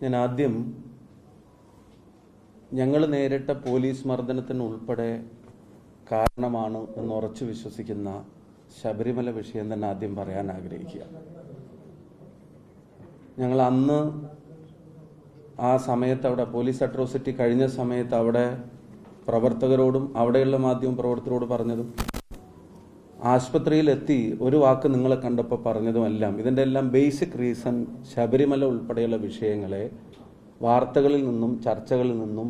ഞാൻ ആദ്യം ഞങ്ങൾ നേരിട്ട പോലീസ് മർദ്ദനത്തിന് ഉൾപ്പെടെ കാരണമാണ് എന്ന് ഉറച്ചു വിശ്വസിക്കുന്ന ശബരിമല വിഷയം തന്നെ ആദ്യം പറയാൻ ആഗ്രഹിക്കുക. ഞങ്ങൾ അന്ന് ആ സമയത്ത് അവിടെ പോലീസ് അട്രോസിറ്റി കഴിഞ്ഞ സമയത്ത് അവിടെ പ്രവർത്തകരോടും അവിടെയുള്ള മാധ്യമ പ്രവർത്തകരോട് പറഞ്ഞതും ആശുപത്രിയിലെത്തി ഒരു വാക്ക് നിങ്ങളെ കണ്ടപ്പോൾ പറഞ്ഞതുമെല്ലാം. ഇതിന്റെ എല്ലാം ബേസിക് റീസൺ ശബരിമല ഉൾപ്പെടെയുള്ള വിഷയങ്ങളെ വാർത്തകളിൽ നിന്നും ചർച്ചകളിൽ നിന്നും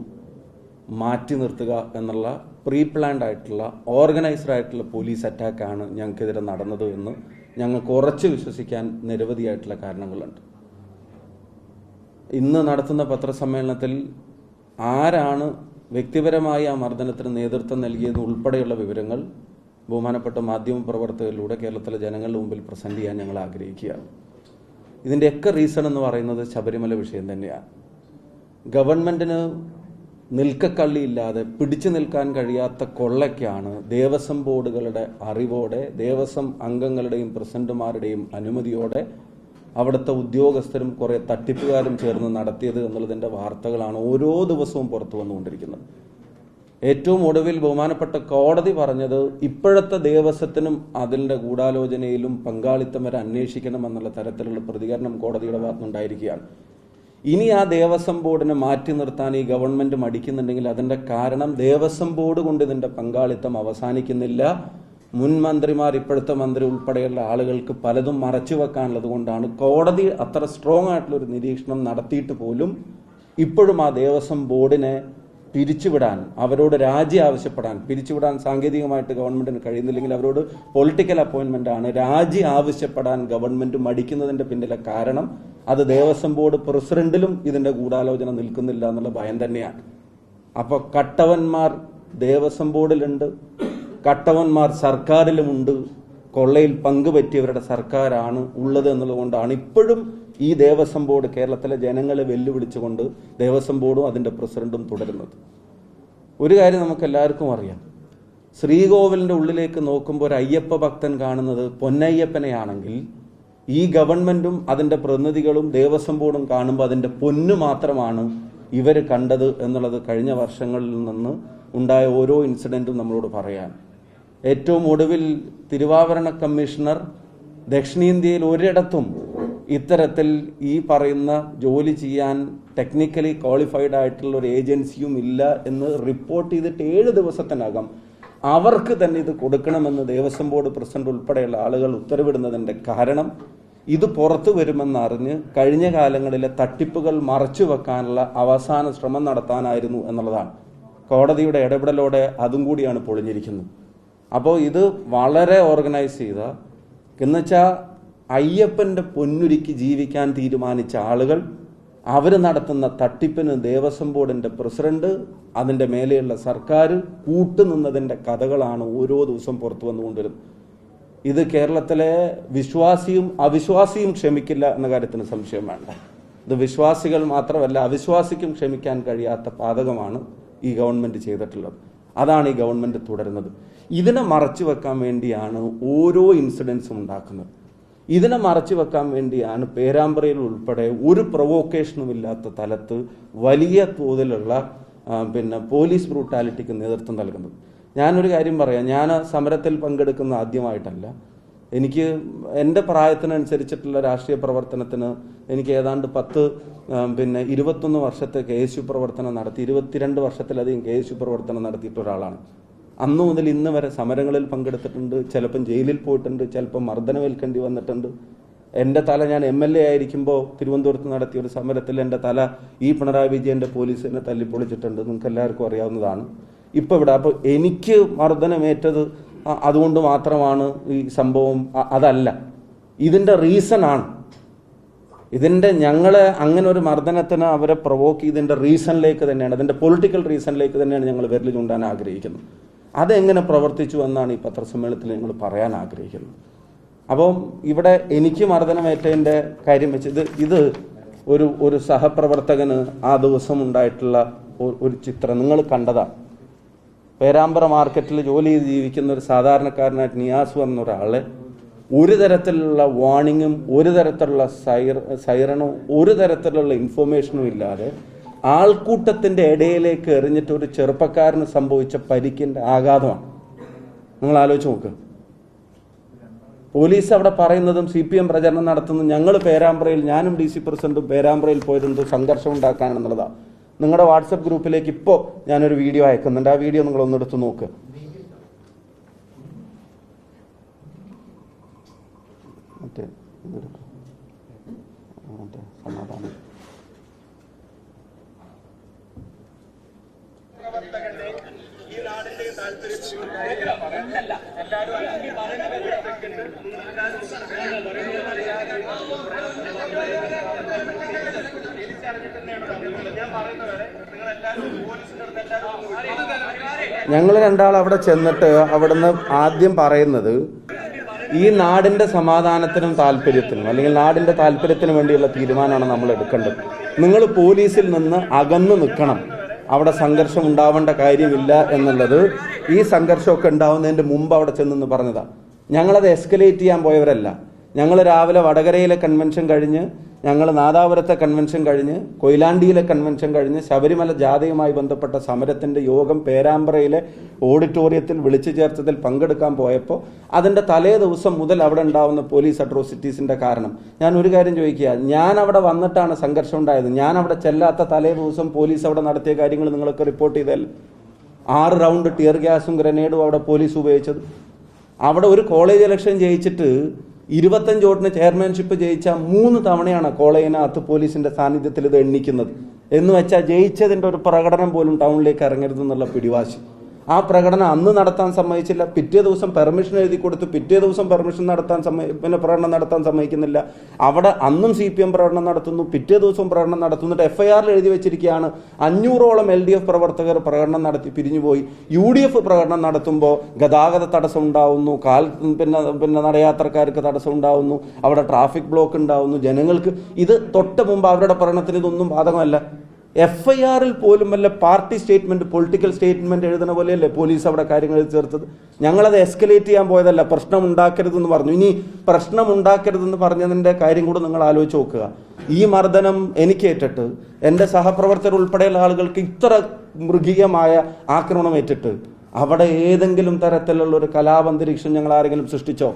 മാറ്റി നിർത്തുക എന്നുള്ള പ്രീ പ്ലാൻഡ് ആയിട്ടുള്ള ഓർഗനൈസ്ഡ് ആയിട്ടുള്ള പോലീസ് അറ്റാക്കാണ് ഞങ്ങൾക്കെതിരെ നടന്നത് എന്ന് ഞങ്ങൾക്ക് ഉറച്ചു വിശ്വസിക്കാൻ നിരവധിയായിട്ടുള്ള കാരണങ്ങളുണ്ട്. ഇന്ന് നടത്തുന്ന പത്രസമ്മേളനത്തിൽ ആരാണ് വ്യക്തിപരമായി ആ മർദ്ദനത്തിന് നേതൃത്വം നൽകിയത് ഉൾപ്പെടെയുള്ള വിവരങ്ങൾ ബഹുമാനപ്പെട്ട മാധ്യമ പ്രവർത്തകരിലൂടെ കേരളത്തിലെ ജനങ്ങളുടെ മുമ്പിൽ പ്രസന്റ് ചെയ്യാൻ ഞങ്ങൾ ആഗ്രഹിക്കുകയാണ്. ഇതിന്റെയൊക്കെ റീസൺ എന്ന് പറയുന്നത് ശബരിമല വിഷയം തന്നെയാണ്. ഗവൺമെന്റിന് നിൽക്കക്കള്ളിയില്ലാതെ പിടിച്ചു നിൽക്കാൻ കഴിയാത്ത കൊള്ളയ്ക്കാണ് ദേവസ്വം ബോർഡുകളുടെ അറിവോടെ ദേവസ്വം അംഗങ്ങളുടെയും പ്രസിഡന്റുമാരുടെയും അനുമതിയോടെ അവിടുത്തെ ഉദ്യോഗസ്ഥരും കുറേ തട്ടിപ്പുകാരും ചേർന്ന് നടത്തിയത് എന്നുള്ളതിന്റെ വാർത്തകളാണ് ഓരോ ദിവസവും പുറത്തു വന്നുകൊണ്ടിരിക്കുന്നത്. ഏറ്റവും ഒടുവിൽ ബഹുമാനപ്പെട്ട കോടതി പറഞ്ഞത് ഇപ്പോഴത്തെ ദേവസ്വത്തിനും അതിന്റെ ഗൂഢാലോചനയിലും പങ്കാളിത്തം വരെ അന്വേഷിക്കണം എന്നുള്ള തരത്തിലുള്ള പ്രതികരണം കോടതിയുടെ ഭാഗത്തുനിന്നുണ്ടായിരിക്കുകയാണ്. ഇനി ആ ദേവസ്വം ബോർഡിനെ മാറ്റി നിർത്താൻ ഈ ഗവൺമെന്റ് മടിക്കുന്നുണ്ടെങ്കിൽ അതിന്റെ കാരണം ദേവസ്വം ബോർഡ് കൊണ്ട് ഇതിന്റെ പങ്കാളിത്തം അവസാനിക്കുന്നില്ല. മുൻ മന്ത്രിമാർ ഇപ്പോഴത്തെ മന്ത്രി ഉൾപ്പെടെയുള്ള ആളുകൾക്ക് പലതും മറച്ചു വെക്കാനുള്ളത് കൊണ്ടാണ് കോടതി അത്ര സ്ട്രോങ് ആയിട്ടുള്ള ഒരു നിരീക്ഷണം നടത്തിയിട്ട് പോലും ഇപ്പോഴും ആ ദേവസ്വം ബോർഡിനെ പിരിച്ചുവിടാൻ അവരോട് രാജി ആവശ്യപ്പെടാൻ പിരിച്ചുവിടാൻ സാങ്കേതികമായിട്ട് ഗവൺമെന്റിന് കഴിയുന്നില്ലെങ്കിൽ അവരോട് പൊളിറ്റിക്കൽ അപ്പോയിന്റ്മെന്റ് ആണ്. രാജി ആവശ്യപ്പെടാൻ ഗവൺമെന്റ് മടിക്കുന്നതിന്റെ പിന്നിലെ കാരണം അത് ദേവസ്വം ബോർഡ് പ്രസിഡന്റിലും ഇതിന്റെ ഗൂഢാലോചന നിൽക്കുന്നില്ല എന്നുള്ള ഭയം തന്നെയാണ്. അപ്പൊ കട്ടവന്മാർ ദേവസ്വം ബോർഡിലുണ്ട് കട്ടവന്മാർ സർക്കാരിലുമുണ്ട് കൊള്ളയിൽ പങ്കുപറ്റിയവരുടെ സർക്കാരാണ് ഉള്ളത് എന്നുള്ളതുകൊണ്ടാണ് ഇപ്പോഴും ഈ ദേവസ്വം ബോർഡ് കേരളത്തിലെ ജനങ്ങളെ വെല്ലുവിളിച്ചുകൊണ്ട് ദേവസ്വം ബോർഡും അതിന്റെ പ്രസിഡന്റും തുടരുന്നത്. ഒരു കാര്യം നമുക്ക് എല്ലാവർക്കും അറിയാം. ശ്രീകോവിലിന്റെ ഉള്ളിലേക്ക് നോക്കുമ്പോൾ ഒരു അയ്യപ്പ ഭക്തൻ കാണുന്നത് പൊന്നയ്യപ്പനെയാണെങ്കിൽ ഈ ഗവൺമെന്റും അതിന്റെ പ്രതിനിധികളും ദേവസ്വം ബോർഡും കാണുമ്പോൾ അതിന്റെ പൊന്നു മാത്രമാണ് ഇവർ കണ്ടത് എന്നുള്ളത് കഴിഞ്ഞ വർഷങ്ങളിൽ നിന്ന് ഉണ്ടായ ഓരോ ഇൻസിഡന്റും നമ്മളോട് പറയാൻ. ഏറ്റവും ഒടുവിൽ തിരുവാഭരണ കമ്മീഷണർ ദക്ഷിണേന്ത്യയിൽ ഒരിടത്തും ഇത്തരത്തിൽ ഈ പറയുന്ന ജോലി ചെയ്യാൻ ടെക്നിക്കലി ക്വാളിഫൈഡ് ആയിട്ടുള്ള ഒരു ഏജൻസിയും ഇല്ല എന്ന് റിപ്പോർട്ട് ചെയ്തിട്ട് ഏഴ് ദിവസത്തിനകം അവർക്ക് തന്നെ ഇത് കൊടുക്കണമെന്ന് ദേവസ്വം ബോർഡ് പ്രസിഡന്റ് ഉൾപ്പെടെയുള്ള ആളുകൾ ഉത്തരവിടുന്നതിന്റെ കാരണം ഇത് പുറത്തു വരുമെന്നറിഞ്ഞ് കഴിഞ്ഞ കാലങ്ങളിലെ തട്ടിപ്പുകൾ മറച്ചു വെക്കാനുള്ള അവസാന ശ്രമം നടത്താനായിരുന്നു എന്നുള്ളതാണ്. കോടതിയുടെ ഇടപെടലോടെ അതും കൂടിയാണ് പൊളിഞ്ഞിരിക്കുന്നത്. അപ്പോൾ ഇത് വളരെ ഓർഗനൈസ് ചെയ്ത എന്നുവെച്ചാൽ അയ്യപ്പന്റെ പൊന്നുരുക്കി ജീവിക്കാൻ തീരുമാനിച്ച ആളുകൾ അവർ നടത്തുന്ന തട്ടിപ്പിന് ദേവസ്വം ബോർഡിന്റെ പ്രസിഡന്റ് അതിന്റെ മേലെയുള്ള സർക്കാർ കൂട്ടുനിന്നതിന്റെ കഥകളാണ് ഓരോ ദിവസം പുറത്തു വന്നുകൊണ്ടിരുന്നത് ഇത് കേരളത്തിലെ വിശ്വാസിയും അവിശ്വാസിയും ക്ഷമിക്കില്ല എന്ന കാര്യത്തിന് സംശയം വേണ്ട. ഇത് വിശ്വാസികൾ മാത്രമല്ല അവിശ്വാസിക്കും ക്ഷമിക്കാൻ കഴിയാത്ത പാതകമാണ് ഈ ഗവൺമെന്റ് ചെയ്തിട്ടുള്ളത്. അതാണ് ഈ ഗവൺമെന്റ് തുടരുന്നത്. ഇതിനെ മറച്ചു വെക്കാൻ വേണ്ടിയാണ് ഓരോ ഇൻസിഡൻസും ഉണ്ടാക്കുന്നത്. ഇതിനെ മറച്ചു വെക്കാൻ വേണ്ടിയാണ് പേരാമ്പ്രയിൽ ഉൾപ്പെടെ ഒരു പ്രൊവോക്കേഷനും ഇല്ലാത്ത തലത്ത് വലിയ തോതിലുള്ള പിന്നെ പോലീസ് ബ്രൂട്ടാലിറ്റിക്ക് നേതൃത്വം നൽകുന്നത്. ഞാനൊരു കാര്യം പറയാം. ഞാൻ സമരത്തിൽ പങ്കെടുക്കുന്ന ആദ്യമായിട്ടല്ല. എനിക്ക് എന്റെ പ്രായത്തിനനുസരിച്ചിട്ടുള്ള രാഷ്ട്രീയ പ്രവർത്തനത്തിന് എനിക്ക് ഏതാണ്ട് പത്ത് പിന്നെ ഇരുപത്തൊന്ന് വർഷത്തെ കെ എസ് യു പ്രവർത്തനം നടത്തി ഇരുപത്തിരണ്ട് വർഷത്തിലധികം കെ എസ് യു പ്രവർത്തനം നടത്തിയിട്ട് ഒരാളാണ്. അന്നു മുതൽ ഇന്ന് വരെ സമരങ്ങളിൽ പങ്കെടുത്തിട്ടുണ്ട് ചിലപ്പം ജയിലിൽ പോയിട്ടുണ്ട് ചിലപ്പം മർദ്ദനമേൽക്കേണ്ടി വന്നിട്ടുണ്ട്. എന്റെ തല ഞാൻ എം എൽ എ ആയിരിക്കുമ്പോൾ തിരുവനന്തപുരത്ത് നടത്തിയ ഒരു സമരത്തിൽ എന്റെ തല ഈ പിണറായി വിജയന്റെ പോലീസിനെ തല്ലിപ്പൊളിച്ചിട്ടുണ്ട്. നിങ്ങൾക്ക് എല്ലാവർക്കും അറിയാവുന്നതാണ്. ഇപ്പം ഇവിടെ അപ്പോൾ എനിക്ക് മർദ്ദനമേറ്റത് അതുകൊണ്ട് മാത്രമാണ് ഈ സംഭവം അതല്ല. ഇതിന്റെ റീസൺ ആണ് ഇതിന്റെ ഞങ്ങളെ അങ്ങനെ ഒരു മർദ്ദനത്തിന് അവരെ പ്രൊവോക്ക് ചെയ്തതിന്റെ റീസണിലേക്ക് തന്നെയാണ് അതിന്റെ പൊളിറ്റിക്കൽ റീസണിലേക്ക് തന്നെയാണ് ഞങ്ങൾ വിരൽ ചൂണ്ടാൻ ആഗ്രഹിക്കുന്നത്. അതെങ്ങനെ പ്രവർത്തിച്ചു എന്നാണ് ഈ പത്രസമ്മേളനത്തിൽ നിങ്ങൾ പറയാൻ ആഗ്രഹിക്കുന്നത്? അപ്പം ഇവിടെ എനിക്ക് മർദ്ദനമേറ്റതിന്റെ കാര്യം വെച്ച് ഇത് ഇത് ഒരു ഒരു സഹപ്രവർത്തകന് ആ ദിവസം ഉണ്ടായിട്ടുള്ള ഒരു ചിത്രം നിങ്ങൾ കണ്ടതാണ്. പേരാമ്പ്ര മാർക്കറ്റിൽ ജോലി ചെയ്ത് ജീവിക്കുന്ന ഒരു സാധാരണക്കാരനായിട്ട് നിയാസ് വന്ന ഒരാളെ ഒരു തരത്തിലുള്ള വാണിങ്ങും ഒരു തരത്തിലുള്ള സൈറ സൈറണോ ഒരു തരത്തിലുള്ള ഇൻഫോർമേഷനും ഇല്ലാതെ ആൾക്കൂട്ടത്തിന്റെ ഇടയിലേക്ക് എറിഞ്ഞിട്ട് ഒരു ചെറുപ്പക്കാരന് സംഭവിച്ച പരിക്കിന്റെ ആഘാതമാണ്. നിങ്ങൾ ആലോചിച്ച് നോക്ക്. പോലീസ് അവിടെ പറയുന്നതും സി പി എം പ്രചരണം നടത്തുന്നതും ഞങ്ങൾ പേരാമ്പ്രയിൽ ഞാനും ഡി സി പ്രസിഡന്റും പേരാമ്പ്രയിൽ പോയതെന്തോ സംഘർഷം ഉണ്ടാക്കാനെന്നുള്ളതാണ് നിങ്ങളുടെ വാട്സപ്പ് ഗ്രൂപ്പിലേക്ക് ഇപ്പോൾ ഞാനൊരു വീഡിയോ അയക്കുന്നുണ്ട്. ആ വീഡിയോ നിങ്ങൾ ഒന്നെടുത്ത് നോക്ക്. മറ്റേ മറ്റേ സമാധാനം ഈ നാടിന്റെ താല്പര്യം ഞങ്ങൾ രണ്ടാൾ അവിടെ ചെന്നിട്ട് അവിടുന്ന് ആദ്യം പറയുന്നത് ഈ നാടിന്റെ സമാധാനത്തിനും താല്പര്യത്തിനും അല്ലെങ്കിൽ നാടിന്റെ താല്പര്യത്തിനും വേണ്ടിയുള്ള തീരുമാനമാണ് നമ്മൾ എടുക്കേണ്ടത്. നിങ്ങൾ പോലീസിൽ നിന്ന് അകന്നു നിൽക്കണം. അവിടെ സംഘർഷം ഉണ്ടാവേണ്ട കാര്യമില്ല എന്നുള്ളത് ഈ സംഘർഷമൊക്കെ ഉണ്ടാവുന്നതിന്റെ മുമ്പ് അവിടെ ചെന്നെന്ന് പറഞ്ഞതാണ് ഞങ്ങളത് എസ്കലേറ്റ് ചെയ്യാൻ പോയവരല്ല. ഞങ്ങൾ രാവിലെ വടകരയിലെ കൺവെൻഷൻ കഴിഞ്ഞ് ഞങ്ങൾ നാദാപുരത്തെ കൺവെൻഷൻ കഴിഞ്ഞ് കൊയിലാണ്ടിയിലെ കൺവെൻഷൻ കഴിഞ്ഞ് ശബരിമല ജാഥയുമായി ബന്ധപ്പെട്ട സമരത്തിന്റെ യോഗം പേരാമ്പ്രയിലെ ഓഡിറ്റോറിയത്തിൽ വിളിച്ചു ചേർത്തതിൽ പങ്കെടുക്കാൻ പോയപ്പോൾ അതിന്റെ തലേ ദിവസം മുതൽ അവിടെ ഉണ്ടാവുന്ന പോലീസ് അട്രോസിറ്റീസിന്റെ കാരണം. ഞാൻ ഒരു കാര്യം ചോദിക്കുക ഞാൻ അവിടെ വന്നിട്ടാണ് സംഘർഷം ഉണ്ടായത്. ഞാൻ അവിടെ ചെല്ലാത്ത തലേ ദിവസം പോലീസ് അവിടെ നടത്തിയ കാര്യങ്ങൾ നിങ്ങളൊക്കെ റിപ്പോർട്ട് ചെയ്തല്ലേ ആറ് റൗണ്ട് ടിയർ ഗ്യാസും ഗ്രനേഡും അവിടെ പോലീസ് ഉപയോഗിച്ചത്. അവിടെ ഒരു കോളേജ് ഇലക്ഷൻ ജയിച്ചിട്ട് ഇരുപത്തഞ്ച് വോട്ടിന് ചെയർമാൻഷിപ്പ് ജയിച്ച മൂന്ന് തവണയാണ് കോളേജിനകത്ത് പോലീസിന്റെ സാന്നിധ്യത്തിൽ ഇത് എണ്ണിക്കുന്നത്. എന്ന് വെച്ചാൽ ജയിച്ചതിന്റെ ഒരു പ്രകടനം പോലും ടൗണിലേക്ക് ഇറങ്ങരുതെന്നുള്ള പിടിവാശി. ആ പ്രകടനം അന്ന് നടത്താൻ സമ്മതിച്ചില്ല. പിറ്റേ ദിവസം പെർമിഷൻ എഴുതി കൊടുത്ത്. പിറ്റേ ദിവസം പെർമിഷൻ നടത്താൻ സമ്മതി പിന്നെ പ്രകടനം നടത്താൻ സമ്മതിക്കുന്നില്ല. അവിടെ അന്നും സി പി എം പ്രകടനം നടത്തുന്നു. പിറ്റേ ദിവസം പ്രകടനം നടത്തുന്നിട്ട് എഫ് ഐ ആറിൽ എഴുതി വെച്ചിരിക്കുകയാണ്. അഞ്ഞൂറോളം എൽ ഡി എഫ് പ്രവർത്തകർ പ്രകടനം നടത്തി പിരിഞ്ഞുപോയി. യു ഡി എഫ് പ്രകടനം നടത്തുമ്പോൾ ഗതാഗത തടസ്സം ഉണ്ടാവുന്നു. കാൽ പിന്നെ പിന്നെ നടയാത്രക്കാർക്ക് തടസ്സം ഉണ്ടാവുന്നു. അവിടെ ട്രാഫിക് ബ്ലോക്ക് ഉണ്ടാവുന്നു. ജനങ്ങൾക്ക് ഇത് തൊട്ട് മുമ്പ് അവരുടെ പ്രകടനത്തിന് ഇതൊന്നും ബാധകമല്ല. എഫ് ഐ ആറിൽ പോലും വല്ല പാർട്ടി സ്റ്റേറ്റ്മെന്റ് പൊളിറ്റിക്കൽ സ്റ്റേറ്റ്മെന്റ് എഴുതുന്ന പോലെയല്ലേ പോലീസ് അവിടെ കാര്യങ്ങൾ ചേർത്തത്? ഞങ്ങളത് എസ്കലേറ്റ് ചെയ്യാൻ പോയതല്ല പ്രശ്നം ഉണ്ടാക്കരുതെന്ന് പറഞ്ഞു. ഇനി പ്രശ്നം ഉണ്ടാക്കരുതെന്ന് പറഞ്ഞതിന്റെ കാര്യം കൂടെ നിങ്ങൾ ആലോചിച്ച് നോക്കുക. ഈ മർദ്ദനം എനിക്ക് ഏറ്റിട്ട് എന്റെ സഹപ്രവർത്തകർ ഉൾപ്പെടെയുള്ള ആളുകൾക്ക് ഇത്ര മൃഗീയമായ ആക്രമണം ഏറ്റിട്ട് അവിടെ ഏതെങ്കിലും തരത്തിലുള്ള ഒരു കലാപന്തരീക്ഷം ഞങ്ങൾ ആരെങ്കിലും സൃഷ്ടിച്ചോ?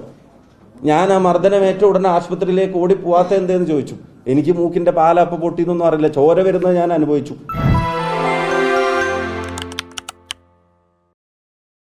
ഞാൻ ആ മർദ്ദനം ഏറ്റ ഉടനെ ആശുപത്രിയിലേക്ക് ഓടി പോവാത്ത എന്തേന്ന് ചോദിച്ചു. എനിക്ക് മൂക്കിന്റെ പാലപ്പ പൊട്ടിയെന്നൊന്നും അറിയില്ല. ചോര വരുന്നത് ഞാൻ അനുഭവിച്ചു.